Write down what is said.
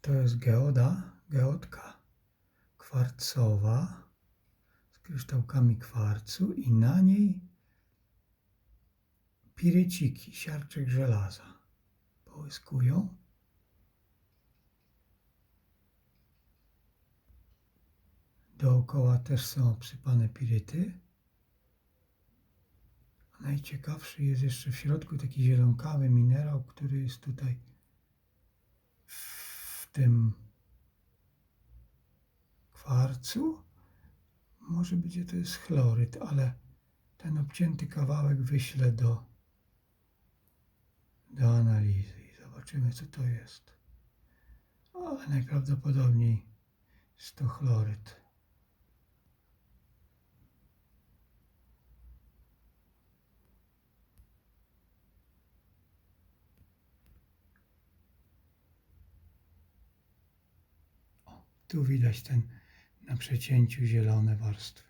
To jest geoda, geodka kwarcowa z kryształkami kwarcu i na niej piryciki, siarczek żelaza. Połyskują. Dookoła też są obsypane piryty. Najciekawszy jest jeszcze w środku taki zielonkawy minerał, który jest tutaj w tym kwarcu. Może że to jest chloryt, ale ten obcięty kawałek wyślę do, do analizy i zobaczymy, co to jest. Ale najprawdopodobniej jest to chloryt. Tu widać ten na przecięciu zielone warstwy.